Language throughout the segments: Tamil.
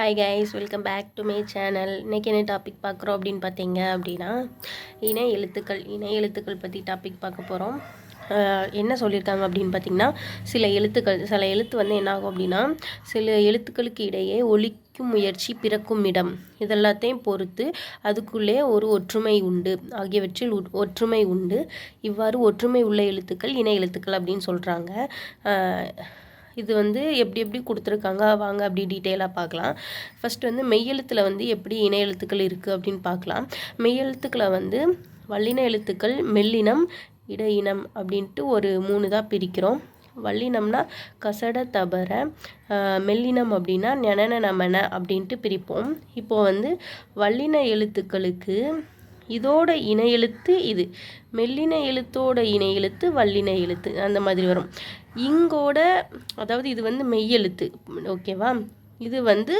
Hi guys welcome back to my channel இன்றைக்கி என்ன டாபிக் பார்க்குறோம் அப்படின்னு பார்த்தீங்க அப்படின்னா இணை எழுத்துக்கள் இணை எழுத்துக்கள் பற்றி டாபிக் பார்க்க போகிறோம் என்ன சொல்லியிருக்காங்க அப்படின்னு பார்த்தீங்கன்னா சில எழுத்துக்கள் சில எழுத்து வந்து என்னாகும் அப்படின்னா சில எழுத்துக்களுக்கு இடையே ஒழிக்கும் முயற்சி பிறக்கும் இடம். இதெல்லாத்தையும் பொறுத்து அதுக்குள்ளே ஒரு ஒற்றுமை உண்டு. ஆகியவற்றில் ஒற்றுமை உண்டு. இவ்வாறு ஒற்றுமை உள்ள எழுத்துக்கள் இணை எழுத்துக்கள் அப்படின்னு சொல்கிறாங்க இது வந்து எப்படி எப்படி கொடுத்துருக்காங்க? வாங்க அப்படி டீட்டெயிலாக பார்க்கலாம். ஃபஸ்ட் வந்து மெய்யெழுத்தில் வந்து எப்படி இணை எழுத்துக்கள் இருக்குது அப்படின்னு பார்க்கலாம். மெய்யெழுத்துக்களை வந்து வல்லின எழுத்துக்கள் மெல்லினம் இடையினம் அப்படின்ட்டு ஒரு மூணு தான் பிரிக்கிறோம். வல்லினம்னா கசட தபர மெல்லினம் அப்படின்னா நெனன நமன அப்படின்ட்டு பிரிப்போம். இப்போது வந்து வல்லின எழுத்துக்களுக்கு இதோட இணை எழுத்து இது. மெல்லின எழுத்தோட இணை எழுத்து வல்லின எழுத்து அந்த மாதிரி வரும். இங்கோட அதாவது இது வந்து மெய்யெழுத்து ஓகேவா இது வந்து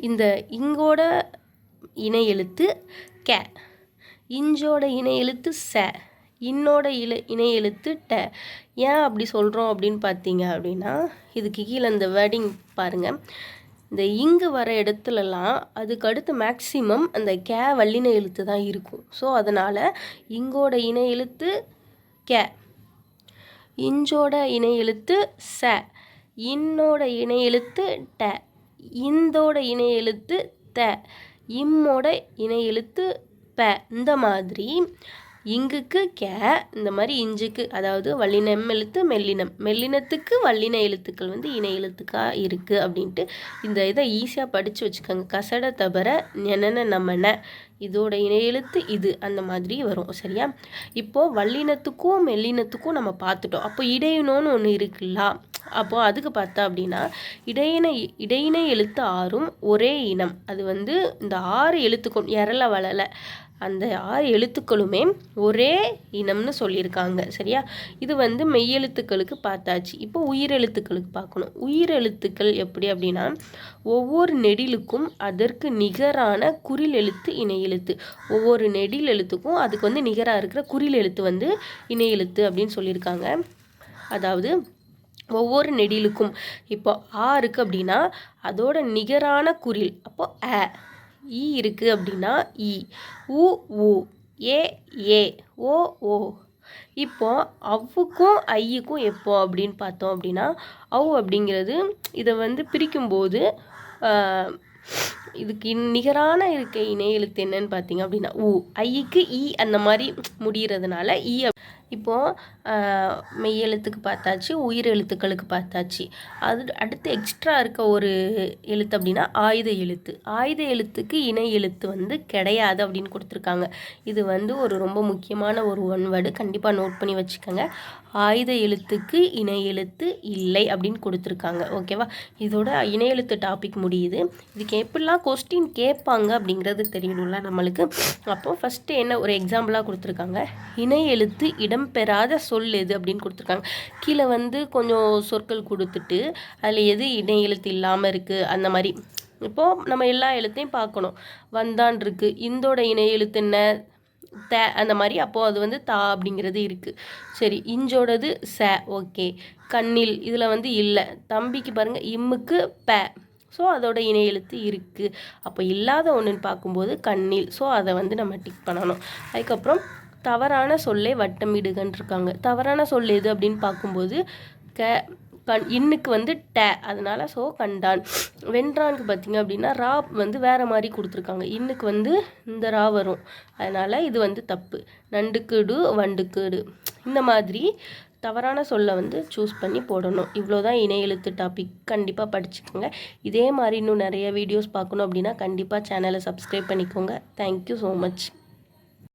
இந்த இங்கோட இணை எழுத்து கே. இஞ்சோட இணை எழுத்து ச. இன்னோட இல இணை எழுத்து ட. ஏன் அப்படி சொல்கிறோம் அப்படின்னு பார்த்தீங்க அப்படின்னா இதுக்கு கீழே இந்த வேர்டிங் பாருங்கள் இந்த இங்கு வர இடத்துலலாம் அதுக்கடுத்து மேக்சிமம் அந்த கே வல்லின எழுத்து தான் இருக்கும். ஸோ அதனால் இங்கோட இணை எழுத்து கே. இஞ்சோட இணை எழுத்து ச. இன்னோட இணை எழுத்து ட. இந்தோட இணை எழுத்து த. இம்மோட இணை எழுத்து ப. இந்த மாதிரி இங்குக்கு கே இந்த மாதிரி இஞ்சுக்கு அதாவது வல்லினம் எழுத்து மெல்லினம். மெல்லினத்துக்கு வல்லின எழுத்துக்கள் வந்து இணை எழுத்துக்காக இருக்குது அப்படின்ட்டு இந்த இதை ஈஸியாக படித்து வச்சுக்கோங்க. கசட தவிர நெனன நமன. இதோட இணை எழுத்து இது அந்த மாதிரி வரும். சரியா? இப்போது வல்லினத்துக்கும் மெல்லினத்துக்கும் நம்ம பார்த்துட்டோம். அப்போ இடையினோன்னு ஒன்று இருக்குல்ல? அப்போது அதுக்கு பார்த்தா அப்படின்னா இடையினை இடையினை எழுத்து ஆறும் ஒரே இனம். அது வந்து இந்த ஆறு எழுத்துக்கும் எரல வளலை அந்த ஆறு எழுத்துக்களுமே ஒரே இனம்னு சொல்லியிருக்காங்க சரியா? இது வந்து மெய்யெழுத்துக்களுக்கு பார்த்தாச்சு. இப்போ உயிரெழுத்துக்களுக்கு பார்க்கணும். உயிரெழுத்துக்கள் எப்படி அப்படின்னா ஒவ்வொரு நெடிலுக்கும் அதற்கு நிகரான குறில் எழுத்து இணை எழுத்து. ஒவ்வொரு நெடில் எழுத்துக்கும் அதுக்கு வந்து நிகராக இருக்கிற குறில் எழுத்து வந்து இணை எழுத்து அப்படின்னு சொல்லியிருக்காங்க. அதாவது ஒவ்வொரு நெடிலுக்கும். இப்போ ஆ இருக்குது அப்படின்னா அதோட நிகரான குரில் அப்போ அ. ஈ இருக்குது அப்படின்னா இ. உ உ. ஏ ஏ. ஓ ஓ. இப்போ அவ்வுக்கும் ஐயுக்கும் எப்போ அப்படின்னு பார்த்தோம் அப்படின்னா அவ் அப்படிங்கிறது இதை வந்து பிரிக்கும்போது இதுக்கு நிகரான இருக்க இணை எழுத்து என்னன்னு பார்த்தீங்க அப்படின்னா உ. ஐக்கு இ அந்த மாதிரி முடிகிறதுனால இ இப்போது மெய் எழுத்துக்கு பார்த்தாச்சு உயிர் எழுத்துக்களுக்கு பார்த்தாச்சு. அது அடுத்து எக்ஸ்ட்ரா இருக்க ஒரு எழுத்து அப்படின்னா ஆயுத எழுத்து. ஆயுத எழுத்துக்கு இணை எழுத்து வந்து கிடையாது அப்படின்னு கொடுத்துருக்காங்க. இது வந்து ஒரு ரொம்ப முக்கியமான ஒரு ஒன் வேர்டு கண்டிப்பாக நோட் பண்ணி வச்சுக்கோங்க. ஆயுத எழுத்துக்கு இணை எழுத்து இல்லை அப்படின்னு கொடுத்துருக்காங்க. ஓகேவா இதோட இணை எழுத்து டாபிக் முடியுது. இதுக்கு எப்படிலாம் கொஸ்டின் கேட்பாங்க அப்படிங்கிறது தெரியணும்ல நம்மளுக்கு. அப்போ ஃபஸ்ட்டு என்ன ஒரு எக்ஸாம்பிளாக கொடுத்துருக்காங்க. இணை எழுத்து இடம் இடம்பெறாத சொல் எது அப்படின்னு கொடுத்துருக்காங்க. கீழே வந்து கொஞ்சம் சொற்கள் கொடுத்துட்டு அதில் எது இணை எழுத்து இல்லாமல் இருக்குது அந்த மாதிரி. இப்போது நம்ம எல்லா எழுத்தையும் பார்க்கணும். வந்தான் இருக்குது இந்தோட இணை எழுத்து என்ன? த அந்த மாதிரி. அப்போது அது வந்து தா அப்படிங்கிறது இருக்குது சரி இஞ்சோடது ச ஓகே. கண்ணில் இதில் வந்து இல்லை. தம்பிக்கு பாருங்கள் இம்முக்கு ப. ஸோ அதோட இணை எழுத்து இருக்குது அப்போ இல்லாத ஒன்றுன்னு பார்க்கும்போது கண்ணில். ஸோ அதை வந்து நம்ம டிக் பண்ணணும். அதுக்கப்புறம் தவறான சொல்லை வட்டமிடுகன்னு இருக்காங்க தவறான சொல் எது அப்படின்னு பார்க்கும்போது க கண் இன்னுக்கு வந்து ட அதனால் ஸோ கண்டான். வென்றானுக்கு பார்த்திங்க அப்படின்னா ரா வந்து வேறு மாதிரி கொடுத்துருக்காங்க. இன்னுக்கு வந்து இந்த ரா வரும். அதனால் இது வந்து தப்பு. நண்டுக்குடு வண்டுக்குடு இந்த மாதிரி தவறான சொல்லை வந்து சூஸ் பண்ணி போடணும். இவ்வளோ தான் இணை எழுத்து டாபிக் கண்டிப்பாக படிச்சுக்கோங்க. இதே மாதிரி இன்னும் நிறைய வீடியோஸ் பார்க்கணும் அப்படின்னா கண்டிப்பாக சேனலை சப்ஸ்கிரைப் பண்ணிக்கோங்க. Thank you so much